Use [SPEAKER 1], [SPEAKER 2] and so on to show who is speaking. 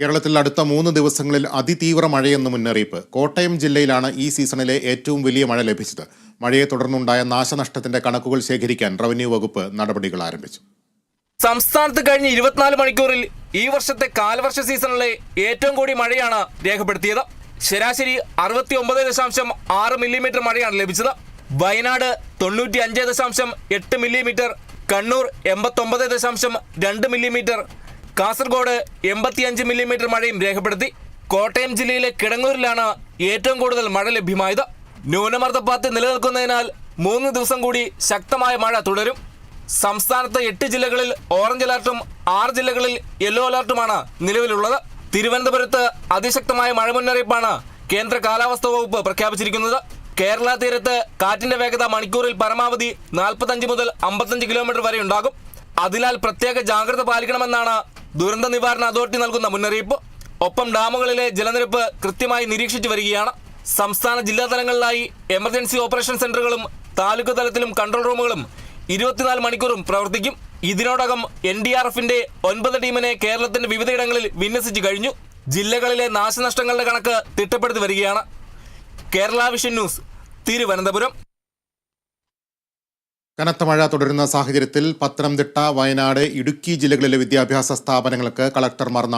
[SPEAKER 1] കേരളത്തിൽ അടുത്ത മൂന്ന് ദിവസങ്ങളിൽ അതിതീവ്ര മഴയെന്ന് മുന്നറിയിപ്പ്. കോട്ടയം ജില്ലയിലാണ് ഈ സീസണിലെ ഏറ്റവും വലിയ മഴ ലഭിച്ചത്. മഴയെ തുടർന്നുണ്ടായ നാശനഷ്ടത്തിന്റെ കണക്കുകൾ ശേഖരിക്കാൻ റവന്യൂ വകുപ്പ് നടപടികൾ ആരംഭിച്ചു.
[SPEAKER 2] സംസ്ഥാനത്ത് കഴിഞ്ഞ ഇരുപത്തിനാല് മണിക്കൂറിൽ ഈ വർഷത്തെ കാലവർഷ സീസണിലെ ഏറ്റവും കൂടി മഴയാണ് രേഖപ്പെടുത്തിയത്. ശരാശരി അറുപത്തി ഒമ്പത് ദശാംശം ആറ് മില്ലിമീറ്റർ മഴയാണ് ലഭിച്ചത്. വയനാട് തൊണ്ണൂറ്റി അഞ്ച് ദശാംശം എട്ട് മില്ലിമീറ്റർ കണ്ണൂർ എൺപത്തൊമ്പത് ദശാംശം രണ്ട് മില്ലിമീറ്റർ കാസർഗോഡ് എൺപത്തിയഞ്ച് മില്ലിമീറ്റർ മഴയും രേഖപ്പെടുത്തി. കോട്ടയം ജില്ലയിലെ കിടങ്ങൂരിലാണ് ഏറ്റവും കൂടുതൽ മഴ ലഭ്യമായത്. ന്യൂനമർദ്ദപാത്ത് നിലനിൽക്കുന്നതിനാൽ മൂന്ന് ദിവസം കൂടി ശക്തമായ മഴ തുടരും. സംസ്ഥാനത്ത് എട്ട് ജില്ലകളിൽ ഓറഞ്ച് അലർട്ടും ആറ് ജില്ലകളിൽ യെല്ലോ അലർട്ടുമാണ് നിലവിലുള്ളത്. തിരുവനന്തപുരത്ത് അതിശക്തമായ മഴ മുന്നറിയിപ്പാണ് കേന്ദ്ര കാലാവസ്ഥാ വകുപ്പ് പ്രഖ്യാപിച്ചിരിക്കുന്നത്. കേരള തീരത്ത് കാറ്റിന്റെ വേഗത മണിക്കൂറിൽ പരമാവധി നാൽപ്പത്തഞ്ച് മുതൽ അമ്പത്തഞ്ച് കിലോമീറ്റർ വരെ ഉണ്ടാകും. അതിനാൽ പ്രത്യേക ജാഗ്രത പാലിക്കണമെന്നാണ് ദുരന്ത നിവാരണ അതോറിറ്റി നൽകുന്ന മുന്നറിയിപ്പ്. ഒപ്പം ഡാമുകളിലെ ജലനിരപ്പ് കൃത്യമായി നിരീക്ഷിച്ചു വരികയാണ്. സംസ്ഥാന ജില്ലാ തലങ്ങളിലായി എമർജൻസി ഓപ്പറേഷൻ സെന്ററുകളും താലൂക്ക് തലത്തിലും കൺട്രോൾ റൂമുകളും ഇരുപത്തിനാല് മണിക്കൂറും പ്രവർത്തിക്കും. ഇതിനോടകം എൻ ഡി ആർ എഫിന്റെ ഒൻപത് ടീമിനെ കേരളത്തിന്റെ വിവിധയിടങ്ങളിൽ വിന്യസിച്ചു കഴിഞ്ഞു. ജില്ലകളിലെ നാശനഷ്ടങ്ങളുടെ കണക്ക് തിട്ടപ്പെടുത്തി വരികയാണ്. Kerala vision news Thiruvananthapuram.
[SPEAKER 1] കനത്ത മഴ തുടരുന്ന സാഹചര്യത്തിൽ പത്തനംതിട്ട വയനാട് ഇടുക്കി ജില്ലകളിലെ വിദ്യാഭ്യാസ സ്ഥാപനങ്ങൾക്ക് കളക്ടർമാർ